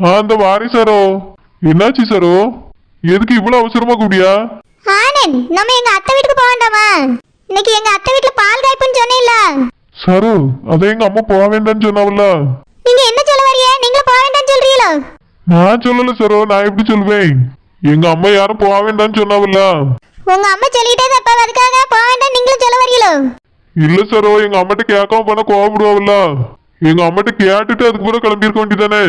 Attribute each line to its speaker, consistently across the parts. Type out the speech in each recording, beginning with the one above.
Speaker 1: ஆ அந்த வாரி சரோ. என்னாச்சு சரோ? எதுக்கு இவ்வளவு அவசரமா கூடியா
Speaker 2: ஆனந்த் நம்ம எங்க அத்தை வீட்டுக்கு போக வேண்டாமா? இன்னைக்கு எங்க அத்தை வீட்டுல பால் காய்ப்புன்னு சொன்னீல்ல
Speaker 1: சரோ அதை எங்க அம்மா போக வேண்டாம்னு சொன்னாவல்ல?
Speaker 2: நீங்க என்ன சொல்ல வரியே நீங்களும் போக வேண்டாம்னு சொல்றீங்களோ?
Speaker 1: நான் சொல்லல சரோ நான் எப்படி சொல்வேன்? எங்க அம்மா யாரும் போக வேண்டாம்னு சொன்னாவல்ல?
Speaker 2: உங்க அம்மா சொல்லிட்டே அப்ப அதுக்காக போக வேண்டாம் நீங்களும் சொல்ல வரீங்களோ
Speaker 1: இல்ல சரோ எங்க அம்மாட்ட கேட்காம போனா கோவப்படுவாவில்ல. எங்க அம்மாட்ட கேட்டுட்டு அதுக்கு பிறகு கிளம்பி இருக்க வேண்டியதானே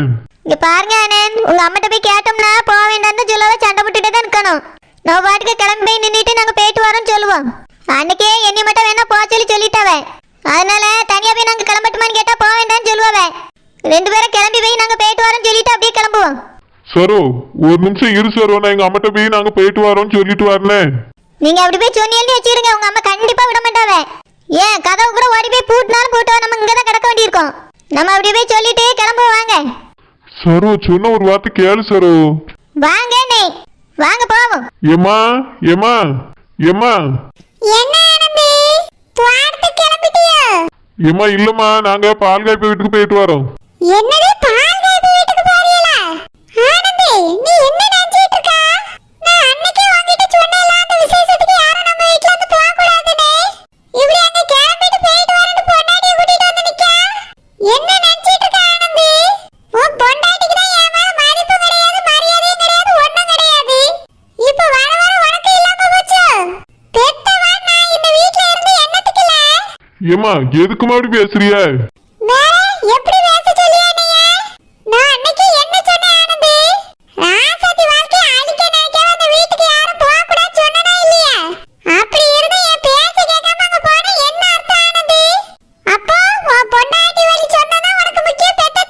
Speaker 2: இங்க பாருங்க ஆனந்த் உங்க அம்மாட்ட போய் கேட்டோம்னா போக வேண்டாம்னு சொல்லாத சண்டை போட்டுட்டே தான் இருக்கணும். நம்ம பாட்டுக்கு கிளம்பி போய் நின்றுட்டு நாங்க போயிட்டு வரோம்னு சொல்லுவோம். அன்னைக்கே என்னை மட்டும் வேணா போக சொல்லி சொல்லிட்டாவே. அதனால தனியா போய் நாங்க கிளம்பட்டுமான்னு கேட்டா போக வேண்டாம்னு சொல்லுவாவே ரெண்டு பேரும் கிளம்பி போய் நாங்க போயிட்டு வரோம்னு சொல்லிட்டு அப்படியே கிளம்புவோம்.
Speaker 1: சரோ ஒரு நிமிஷம் இரு சரோ நான் எங்க அம்மாட்ட போய் நாங்க போயிட்டு வரோம்னு சொல்லிட்டு வரனே.
Speaker 2: நீங்க அப்படி போய் சொன்னீங்கன்னு வச்சிருங்க உங்க அம்மா கண்டிப்பா விட மாட்டாவே. ஏன் கதவு கூட ஓடி போய் பூட்டினாலும் பூட்டுவா நம்ம இங்க தான் கிடக்க வேண்டியிருக்கோம். நம்ம அப்படி போய் சொல்லிட்டு கிளம்புவோம் வாங்க.
Speaker 1: சரோ சொன்ன ஒரு வார்த்தை கேளு சரோ.
Speaker 2: வாங்க நீ வாங்க போவோம்.
Speaker 1: ஏமா ஏமா ஏமா
Speaker 2: என்ன ஆனந்தி துவாரத்து கிளம்பிட்டியா?
Speaker 1: ஏமா இல்லம்மா நாங்க பால் காய்ப்பு வீட்டுக்கு போயிட்டு வரோம்.
Speaker 2: என்னது பால் காய்ப்பு வீட்டுக்கு போறீங்களா? ஆனந்தி நீ என்ன நினைச்சிட்டு இருக்கா நான் அன்னைக்கே உன்கிட்ட சொன்னேன்ல அந்த விசேஷத்துக்கு யாரும் நம்ம வீட்ல இருந்து போக கூடாதுன்னு இப்படி அங்க கிளம்பிட்டு போயிட்டு வரேன்னு பொண்டாட்டியை கூட்டிட்டு வந்து நிக்கா என்ன நினைச்சிட்டு இருக்க ஆனந்தி உன் பொண்டாட்டிக்கு தான் என் மேல மதிப்பு கிடையாது மரியாதையும் கிடையாது ஒண்ணும் கிடையாது இப்ப வர வர உனக்கு இல்லாம போச்சு பெத்தவா நான் இந்த வீட்ல இருந்து என்னத்துக்கு இல்ல
Speaker 1: ஏமா எதுக்குமா அப்படி பேசுறிய
Speaker 2: வேற எப்படி பேச சொல்லியா நீங்க நான் அன்னைக்கு என்ன சொன்னேன் ஆனந்தி ராசாத்தி வாழ்க்கைய அழிக்க நினைக்காம அந்த வீட்டுக்கு யாரும் போக கூடாது சொன்னனா இல்லையா அப்படி இருந்து என் பேச்ச கேட்காம அங்க போனா என்ன அர்த்தம் ஆனந்தி அப்போ உன் பொண்டாட்டி வழி சொன்னதா உனக்கு முக்கியம் பெத்த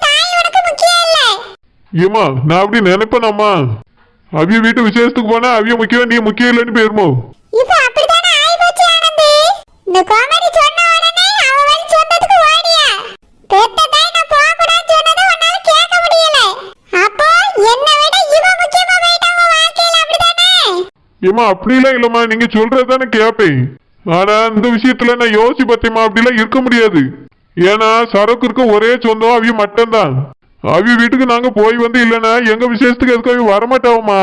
Speaker 2: தாய் உனக்கு முக்கியம் இல்ல.
Speaker 1: ஏமா நான் அப்படி நினைப்பேனாம்மா. அவிய வீட்டு விசேஷத்துக்கு போனா அவிய முக்கியம் நீ முக்கியம் இல்லைன்னு போயிருமோ
Speaker 2: இப்போ அப்படிதானே ஆயிப்போச்சு ஆனந்தி? இந்த கோமதி
Speaker 1: ஏமா அப்படிலாம் இல்லம்மா நீங்க சொல்றதுதானே கேப்பேன். ஆனா இந்த விஷயத்துல நான் யோசி பார்த்தேம்மா அப்படிலாம் இருக்க முடியாது. ஏன்னா சரக்கு இருக்க ஒரே சொந்தம் அவிய மட்டும்தான். அவிய வீட்டுக்கு நாங்க போய் வந்து இல்லைன்னா எங்க விசேஷத்துக்கு எதுக்கு அவிய வரமாட்டாவுமா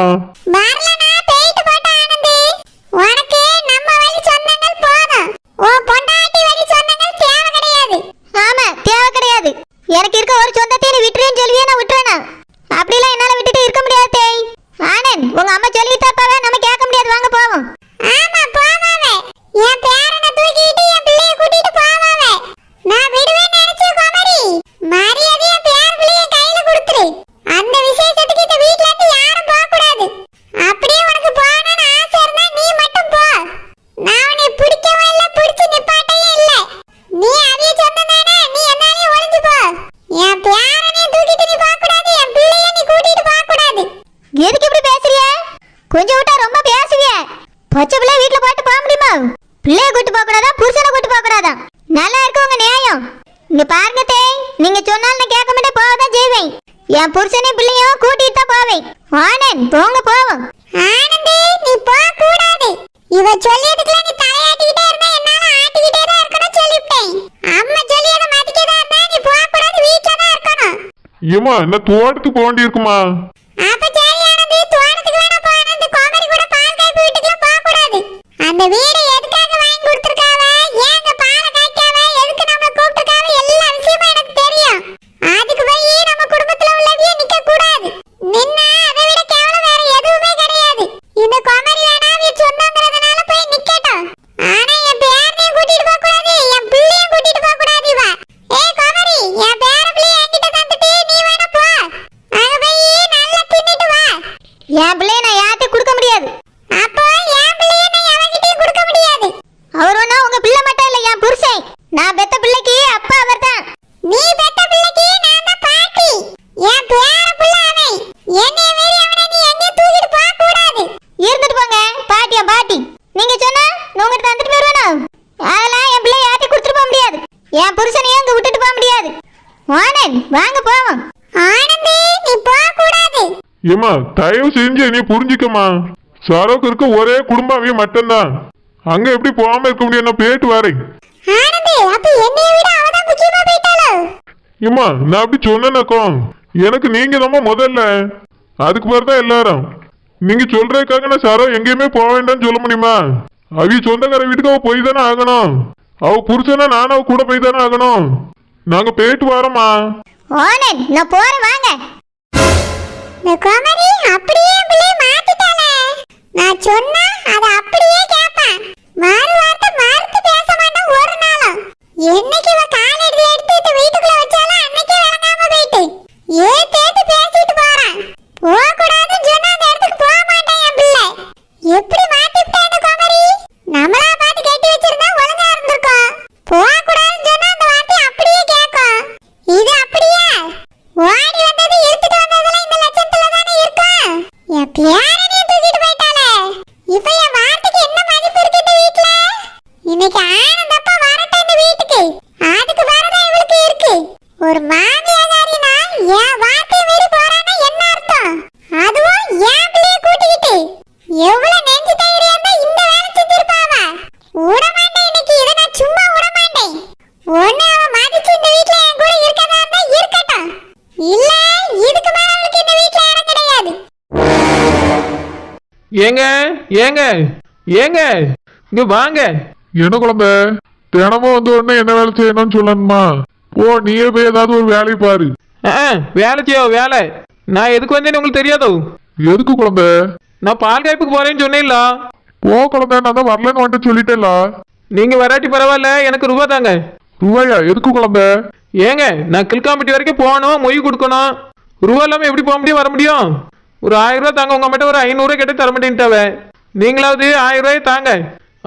Speaker 2: வரலனா போயிட்டு போட்ட ஆனந்தி. உனக்கு நம்ம வழி சொந்தங்கள் போதும். உன் பொண்டாட்டி வழி சொந்தங்கள் தேவை கிடையாது. ஆமா தேவை கிடையாது. எனக்கு இருக்க ஒரு சொந்தத்தை நீ விட்டுறேன்னு சொல்லுவியே நான் விட்டுறேனா? அப்படிலாம் என்னால விட்டுட்டு இருக்க முடியாது தேய். ஆனந்த் உங்க அம்மா சொல்லிட்டாப்பாவே நம்ம கேட்க முடியாது வாங்க போவோம் ஆமா போவாவே என் பேரனை தூக்கிட்டு என் பிள்ளைய கூட்டிட்டு போவாவே நான் விடுவேன்னு நினைச்சே குமரி மரியாதை என் பேர பிள்ளைய கையில கொடுத்துரு அந்த விசேஷத்துக்கு இந்த வீட்ல இருந்து யாரும் போக கூடாது அப்படியே உனக்கு போகணும்னு ஆசை இருந்தா நீ மட்டும் போ நான் உன்னை பிடிக்கவும் இல்ல பிடிச்சு நிப்பாட்டையும் இல்ல நீ அவிய சொந்ததானே நீ என்னாலே ஒளிஞ்சு போ என் பேரனை தூக்கிட்டு நீ போக கூடாது என் பிள்ளைய நீ கூட்டிட்டு போக கூடாது எதுக்கு இப்படி பேசுறிய கொஞ்சம் விட்டா ரொம்ப பேசுவிய பச்சை பிள்ளை வீட்ல போட்டு போக முடியுமா பிள்ளைய கூட்டு போக கூடாதா புருஷனை கூட்டு போக கூடாதா நல்லா இருக்கு உங்க நியாயம் இங்க பாருங்க தேய் நீங்க சொன்னாலும் நான் கேட்க மாட்டேன் போவதான் செய்வேன் என் புருஷனையும் பிள்ளையும் கூட்டிட்டு தான் போவேன் ஆனந்த் போங்க போவோம் ஆனந்தி நீ போக கூடாது இவ சொல்லியதுக்குலாம் நீ தலையாட்டிக்கிட்டே இருந்தா என்னால ஆட்டிக்கிட்டே தான் இருக்கணும் சொல்லிவிட்டேன். அம்மா சொல்லியத மதிக்கதா இருந்தா நீ போக கூடாது வீட்ல தான் இருக்கணும்.
Speaker 1: ஏமா என்ன தோட்டத்துக்கு போக வேண்டியிருக்குமா?
Speaker 2: அப்ப சரி ஆனந்தி தோட்டத்துக்கு வேணா கூட பால் காய்ப்பு போக கூடாது அந்த வீடு எதுக்காக வாங்கி கொடுத்துருக்காவ ஏங்க பாலை காய்க்காவ எதுக்கு நம்ம கூப்பிட்டுருக்காவ எல்லா விஷயமும் எனக்கு தெரியும் அதுக்கு போய் நம்ம குடும்பத்துல உள்ளவிய நிக்க கூடாது நின்னா அதை விட கேவலம் வேற எதுவுமே கிடையாது இந்த கோமதி வேணா அவிய சொந்தங்கிறதுனால போய் நிக்கட்டும் ஆனா என் பேரனையும் கூட்டிட்டு போக கூடாது என் பிள்ளையும் கூட்டிட்டு போக கூடாது இவ ஏய் கோமதி என் பேர பிள்ளைய என்கிட்ட தந்துட்டு நீ வேணா போ அங்க போய் நல்லா தின்னுட்டு வா என் பிள்ளைய நான் யார்கிட்டயும் கொடுக்க முடியாது அப்போ என் பிள்ளைய நான் எவன்கிட்டயும் கொடுக்க முடியாது அவர் ஒண்ணும் உங்க பிள்ளை மட்டும் இல்ல என் புருஷன் நான் பெத்த பிள்ளைக்கு அப்பா அவர்தான் நீ பெத்த பிள்ளைக்கு நான் தான் பாட்டி என் பேர பிள்ளை அவன் என்னைய மீறி அவனை நீ எங்கேயும் தூக்கிட்டு போக கூடாது இருந்துட்டு போங்க பாட்டியா பாட்டி நீங்க சொன்னா நான் உங்ககிட்ட தந்துட்டு போயிருவேணும் அதெல்லாம் என் பிள்ளை யார்கிட்டயும் கொடுத்துட்டு போக முடியாது என் புருஷனையும் அங்க விட்டுட்டு போக முடியாது ஆனந்த் வாங்க போவோம். ஆனந்தி நீ போக கூடாது
Speaker 1: ஏமா தயவு செஞ்சு நீ புரிஞ்சுக்கம்மா. சரக்கு ஒரே குடும்பம் அவிய மட்டும்தான். அங்க எப்படி போகாம இருக்க முடியும் நான் போயிட்டு வரேன்
Speaker 2: ஆனந்தி அப்ப என்னைய விட அவதான் முக்கியமா போயிட்டாளோ?
Speaker 1: ஏமா நான் அப்படி சொன்னேனாக்கும்
Speaker 3: எனக்கு நீங்க தான் முதல்ல. அதுக்கு பிறகு தான் எல்லாரும். நீங்க சொல்றதுக்காக நான் சரோ எங்கேயுமே போக வேண்டாம்னு சொல்ல முடியுமா? அவி சொந்தக்கார வீட்டுக்கு அவ போய் தானே ஆகணும். அவ புருஷனா நானும் அவ கூட போய் தானே ஆகணும். நாங்க போயிட்டு வரோமா
Speaker 2: ஓனன் நான் போறேன் வாங்க. இந்த குமரி அப்படியே என் மாத்திட்டானே. நான் சொன்னா அத அப்படியே கேட்பான். மாறு வார்த்தை மாறுத்து பேச மாட்டான் ஒரு நாளும். என்னைக்கு இவன் கால் எடுத்து எடுத்து வீட்டுக்குள்ள வச்சாலும் அன்னைக்கே விளங்காம போயிட்டு ஏன் தேத்து பேசிட்டு போறான் போக கூடாதுன்னு சொன்னா அந்த இடத்துக்கு போக மாட்டான் என் பிள்ளை எப்படி மாத்தி விட்டா இந்த குமரி நம்மளா பார்த்து கட்டி வச்சிருந்தா ஒழுங்கா இருந்திருக்கும் போக கூடாதுன்னு சொன்னா அந்த வார்த்தை அப்படியே கேட்கும் இது அப்படியே ஓடி வந்தது எடுத்துட்டு வந்ததுல இந்த லட்சத்துல தானே இருக்கும் என் பேரனையும் தூக்கிட்டு போயிட்டாளே இப்ப என் வார்த்தைக்கு என்ன மதிப்பு இருக்கு இந்த வீட்ல இன்னைக்கு ஆனந்தப்பா வரட்டும் இந்த வீட்டுக்கு அதுக்கு வரதான் இவளுக்கு இருக்கு ஒரு மாமியாரினா என் வார்த்தையை மீறி போறான்னா என்ன அர்த்தம் அதுவும் என் பிள்ளைய கூட்டிக்கிட்டு எவ்வளவு நெஞ்சு தைரியம் இருந்தா இந்த வேலை செஞ்சிருப்பாவ விடமாட்டேன் இன்னைக்கு இதை நான் சும்மா விடமாட்டேன் ஒண்ணு அவன் மதிச்சு இந்த வீட்ல என் கூட இருக்கதா இருந்தா இருக்கட்டும் இல்ல இதுக்கு மேல அவளுக்கு இந்த வீட்ல இடம் கிடையாது
Speaker 4: ஏங்க ஏங்க ஏங்க இங்க வாங்க.
Speaker 3: என்ன குழந்தை தினமும் வந்து உடனே என்ன வேலை செய்யணும்னு சொல்லணுமா? போ நீயே போய் ஏதாவது ஒரு வேலையை பாரு.
Speaker 4: வேலை செய்யோ வேலை. நான் எதுக்கு வந்தேன்னு உங்களுக்கு தெரியாதோ?
Speaker 3: எதுக்கு குழந்தை
Speaker 4: நான் பால் காய்ப்புக்கு போறேன்னு சொன்னேன்ல.
Speaker 3: போ குழந்தை நான் தான் வரலன்னு வந்துட்டு சொல்லிட்டேல
Speaker 4: நீங்க வராட்டி பரவாயில்ல எனக்கு ரூபா தாங்க.
Speaker 3: ரூபாயா? எதுக்கு குழந்தை
Speaker 4: ஏங்க நான் கில்காம்பட்டி வரைக்கும் போகணும் மொய் கொடுக்கணும். ரூபா இல்லாம எப்படி போக முடியும் வர முடியும்? ஒரு ஆயிரம் ரூபாய் தாங்க உங்க மட்டும் ஒரு ஐநூறு கிட்ட தர மாட்டேன்ட்டாவ. நீங்களாவது ஆயிரம் ரூபாய் தாங்க.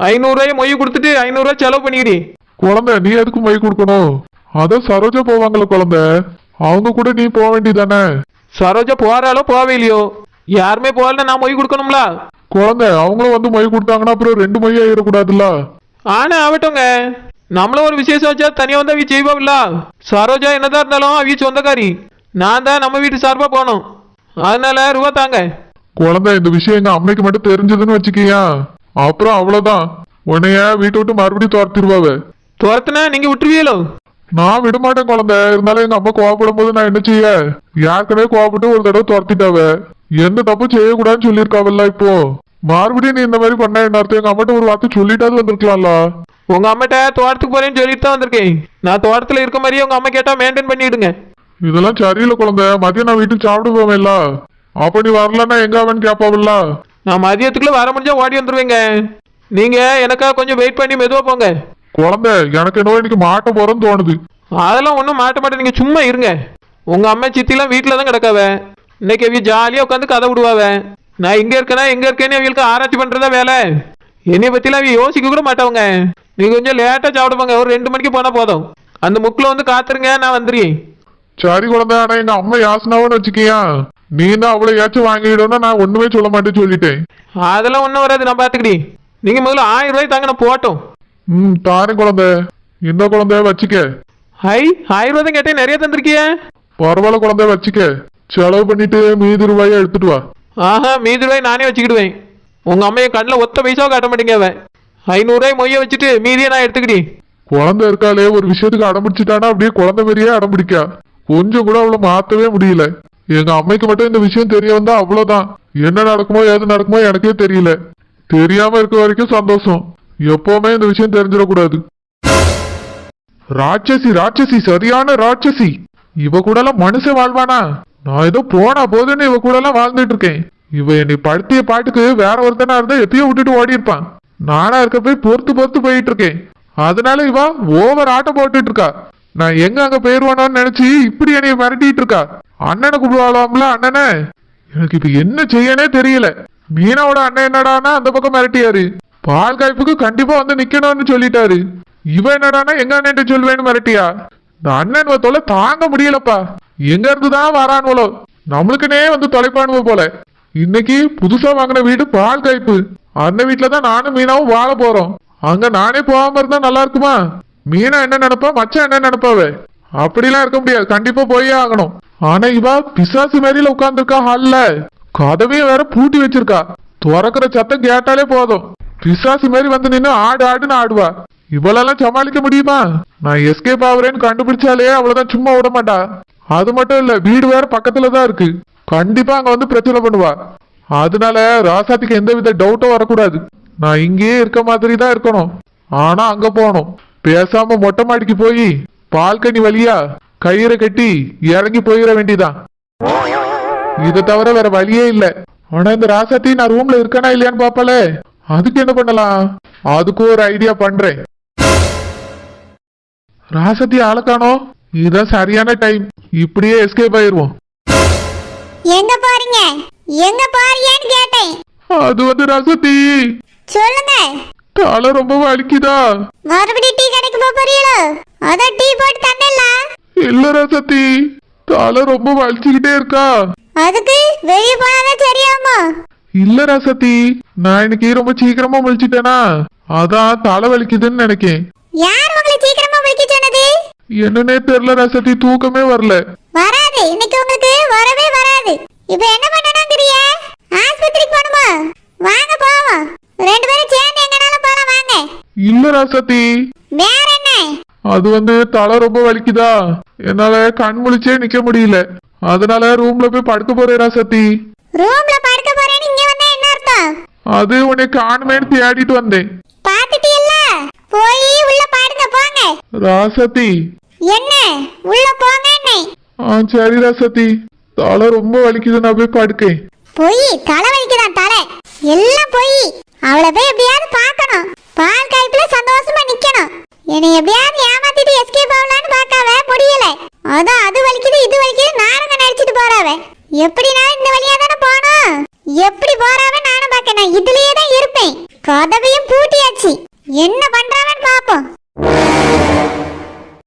Speaker 4: ஐநூறு ரூபாய் மொய் கொடுத்துட்டு ஐநூறு ரூபாய் செலவு பண்ணிக்கிறீ
Speaker 3: குழந்தை நீ எதுக்கு மை கொடுக்கணும்? அதான் சரோஜா போவாங்கல்ல குழந்தை. அவங்க கூட நீ போக வேண்டியதானே?
Speaker 4: சரோஜா போறாலோ போவே இல்லையோ யாருமே போகலன்னா நான் மொய் கொடுக்கணும்ல?
Speaker 3: குழந்தை அவங்களும் வந்து மை கொடுத்தாங்கன்னா அப்புறம் ரெண்டு மை ஆயிடக்கூடாதுல்ல?
Speaker 4: ஆனா ஆகட்டுங்க நம்மளும் ஒரு விசேஷம் வச்சா தனியா வந்து அவிய செய்வாவில்ல சரோஜா என்னதான் இருந்தாலும் அவிய சொந்தக்காரி. நான் தான் நம்ம வீட்டு சார்பா போகணும். அதனால ரூபா தாங்க
Speaker 3: குழந்தை இந்த விஷயம் எங்க அம்மைக்கு மட்டும் தெரிஞ்சதுன்னு வச்சுக்கியா? அப்புறம் அவ்வளவுதான். உன்னைய வீட்டை விட்டு மறுபடியும் துரத்திடுவாவ
Speaker 4: துரத்துனா நீங்க விட்டுருவீங்களோ?
Speaker 3: நான் விட மாட்டேன் குழந்தை. இருந்தாலும் எங்க அம்மா கோவப்படும் போது நான் என்ன செய்ய? யாருக்கனே கோவப்பட்டு ஒரு தடவை துரத்திட்டாவ. எந்த தப்பும் செய்யக்கூடாதுன்னு சொல்லியிருக்காவல்ல இப்போ? மறுபடியும் நீ இந்த மாதிரி பண்ண என்ன அர்த்தம்? எங்க அம்மாட்ட ஒரு வார்த்தை சொல்லிட்டாவது வந்திருக்கலாம்ல.
Speaker 4: உங்க அம்மாட்ட தோட்டத்துக்கு போறேன்னு சொல்லிட்டு தான் வந்திருக்கேன். நான் தோட்டத்துல இருக்க மாதிரியே உங்க அம்மா கேட்டா மெயின்டைன் பண்ணிடுங்க.
Speaker 3: இதெல்லாம் சரியில்லை குழந்தை. மதியம் நான் வீட்டுக்கு சாப்பிட போவேன்ல. அப்ப நீ வரலன்னா எங்க அவன் கேப்பாவில்ல?
Speaker 4: நான் மதியத்துக்குள்ள வர முடிஞ்சா ஓடி வந்துருவேங்க. நீங்க எனக்காக கொஞ்சம் வெயிட் பண்ணி மெதுவா போங்க.
Speaker 3: குழந்தை எனக்கு என்னவோ இன்னைக்கு மாட்ட போறேன்னு தோணுது.
Speaker 4: அதெல்லாம் ஒன்றும் மாட்ட மாட்டேன். நீங்க சும்மா இருங்க. உங்க அம்மா சித்திலாம் வீட்டில் தான் கிடக்காவ. இன்னைக்கு அவிய ஜாலியாக உட்காந்து கதை விடுவாவ. நான் இங்க இருக்கேனா எங்க இருக்கேன்னு அவங்களுக்கு ஆராய்ச்சி பண்றதா வேலை? என்னைய பத்திலாம் அவிய யோசிக்க கூட மாட்டவங்க. நீங்க கொஞ்சம் லேட்டா சாப்பிடுவாங்க. ஒரு ரெண்டு மணிக்கு போனா போதும். அந்த முக்கில் வந்து காத்துருங்க நான் வந்துடுறேன்
Speaker 3: சரி குழந்தை ஆனா எங்க அம்மா யாசனாவன்னு வச்சுக்கியா நீ தான் அவ்வளவு ஏச்சும் வாங்கிடும்னா நான் ஒண்ணுமே சொல்ல மாட்டேன்னு சொல்லிட்டேன்
Speaker 4: அதெல்லாம் ஒன்றும் வராது நான் பார்த்துக்கிட்டேன் நீங்க முதல்ல ஆயிரம் ரூபாய் தாங்க நான் போட்டோம்
Speaker 3: ம் தாரேன் குழந்தை இந்த குழந்தை வச்சுக்க
Speaker 4: ஹை ஆயிரம் ரூபாய் தான் கேட்டேன் நிறைய தந்திருக்கிய
Speaker 3: பரவாயில்ல குழந்தை வச்சுக்க செலவு பண்ணிட்டு மீதி ரூபாயை எடுத்துட்டு வா
Speaker 4: ஆஹா மீதி ரூபாய் நானே வச்சுக்கிடுவேன் உங்க அம்மா என் கண்ணில் ஒத்த பைசாவை காட்ட மாட்டேங்க அவன் ஐநூறுரூவாய் மொய்ய வச்சுட்டு மீதியை நான் எடுத்துக்கிட்டேன்
Speaker 3: குழந்தை இருக்காளே ஒரு விஷயத்துக்கு அடம்பிடிச்சிட்டானா அப்படியே குழந்தை மாதிரியே அடம்பிடிக்கா கொஞ்சம் கூட அவளை மாத்தவே முடியல. எங்க அம்மைக்கு மட்டும் இந்த விஷயம் தெரிய வந்தா அவ்வளவுதான். என்ன நடக்குமோ ஏது நடக்குமோ எனக்கே தெரியல. தெரியாம இருக்க வரைக்கும் சந்தோஷம். எப்பவுமே இந்த விஷயம் தெரிஞ்சிடக்கூடாது. ராட்சசி ராட்சசி சரியான ராட்சசி. இவ கூட எல்லாம் மனுஷன் வாழ்வானா? நான் ஏதோ போனா போதுன்னு இவ கூட எல்லாம் வாழ்ந்துட்டு இருக்கேன். இவ என்னை படுத்திய பாட்டுக்கு வேற ஒருத்தனா இருந்தா எத்தையோ விட்டுட்டு ஓடி இருப்பான் நானா இருக்க போய் பொறுத்து பொறுத்து போயிட்டு இருக்கேன். அதனால இவ ஓவர் ஆட்டம் போட்டுட்டு இருக்கா. நான் எங்க அங்க போயிருவானோன்னு நினைச்சு இப்படி என்னைய மிரட்டிட்டு இருக்கா? அண்ணனை கூப்பிடுவாளாம்ல அண்ணனே? எனக்கு இப்ப என்ன செய்யனே தெரியல. மீனாவோட அண்ணன் என்னடான்னா அந்த பக்கம் மிரட்டியாரு. பால் காய்ப்புக்கு கண்டிப்பா வந்து நிக்கணும்னு சொல்லிட்டாரு. இவன் என்னடானா எங்க அண்ணன் சொல்லுவேன்னு மிரட்டியா? இந்த அண்ணன் தொலை தாங்க முடியலப்பா. எங்க இருந்து தான் வரானுவளோ. நம்மளுக்குனே வந்து தொலைப்பானுவ போல. இன்னைக்கு புதுசா வாங்கின வீடு பால் காய்ப்பு. அந்த வீட்டுல தான் நானும் மீனாவும் வாழ போறோம். அங்க நானே போகாம இருந்தா நல்லா இருக்குமா? மீனா என்ன நினைப்பா? மச்சான் என்ன நினைப்பாவே? அப்படிலாம் இருக்க முடியாது. கண்டிப்பா போயே ஆகணும். ஆனா இவா பிசாசு மாதிரில உட்காந்துருக்கா ஹால்ல. கதவையும் வேற பூட்டி வச்சிருக்கா. துறக்கிற சத்தம் கேட்டாலே போதும். பிசாசு மாதிரி வந்து நின்னு ஆடு ஆடுன்னு ஆடுவா. இவளெல்லாம் சமாளிக்க முடியுமா? நான் எஸ்கேப் ஆகுறேன்னு கண்டுபிடிச்சாலே அவ்வளவுதான் சும்மா விட மாட்டா. அது மட்டும் இல்ல வீடு வேற பக்கத்துல தான் இருக்கு. கண்டிப்பா அங்க வந்து பிரச்சனை பண்ணுவா. அதனால ராசாத்திக்கு எந்த வித டவுட்டும் வரக்கூடாது. நான் இங்கேயே இருக்க மாதிரி தான் இருக்கணும். ஆனா அங்க போகணும். பேசாம மொட்டை மாடிக்கு போய் பால்கனி வழியா கயிறை கட்டி இறங்கி போயிட வேண்டியதான் இதை தவிர வேற வழியே இல்ல. ஆனா இந்த ராசாத்தி நான் ரூம்ல இருக்கனா இல்லையான்னு பாப்பாளே அதுக்கு என்ன பண்ணலாம்? அதுக்கு ஒரு ஐடியா பண்றேன். ராசத்தி ஆளக்கானோ? இதுதான் சரியான டைம் இப்படியே எஸ்கேப் ஆயிருவோம்.
Speaker 2: எங்க போறீங்க? எங்க போறீங்கன்னு கேட்டேன்.
Speaker 3: அது வந்து ராசத்தி.
Speaker 2: சொல்லுங்க.
Speaker 3: தலை ரொம்ப வலிக்குதா?
Speaker 2: மறுபடியும் டீ கடைக்கு போக போறீங்களோ? அதான் டீ போட்டு தந்தேன்ல.
Speaker 3: இல்ல ராசத்தி தலை ரொம்ப வலிச்சுக்கிட்டே இருக்கா?
Speaker 2: அதுக்கு வெளியே போனாதான் சரியாமா
Speaker 3: இல்ல ராசத்தி நான் இன்னைக்கு ரொம்ப சீக்கிரமா முழிச்சிட்டேனா? அதான் தலை வலிக்குதுன்னு நினைக்கேன்.
Speaker 2: யார் உங்களை சீக்கிரமா விളിக்க சொன்னது?
Speaker 3: என்னன்னே தெரியல ராசத்தி தூக்கமே வரல.
Speaker 2: வராது. இன்னைக்கு உங்களுக்கு வரவே வராது. இப்போ என்ன பண்ணணுங்கிறிய ஆஸ்பத்திரிக்கு போகணுமா? வாங்க போவோம். ரெண்டு பேரும் சேர்ந்து எங்கனாலும் போலாம் வாங்க.
Speaker 3: இல்ல ராசத்தி.
Speaker 2: வேற என்ன
Speaker 3: அது வந்து தலை ரொம்ப வலிக்குதா? என்னால கண் முழிச்சே நிக்க முடியல. அதனால ரூம்ல போய் படுக்க போறேன் ராசத்தி.
Speaker 2: ரூம்ல படுக்க போறேன்னு இங்க வந்தா என்ன அர்த்தம்?
Speaker 3: அது உன்னை காணுமேன்னு தேடிட்டு வந்தேன்.
Speaker 2: பாத்துட்டீல்ல போய் உள்ள பாடுங்க போங்க.
Speaker 3: ராசத்தி.
Speaker 2: என்ன? உள்ள போங்க என்ன.
Speaker 3: ஆ சரி ராசத்தி. தலை ரொம்ப வலிக்குது நான் போய் படுக்கேன்.
Speaker 2: பொய் தலை வலிக்குதான் தலை? எல்லாம் பொய். அவளை போய் எப்படியாவது பார்க்கணும். பால் காய்ப்புல சந்தோஷமா நிக்கணும். என்னை எப்படியாவது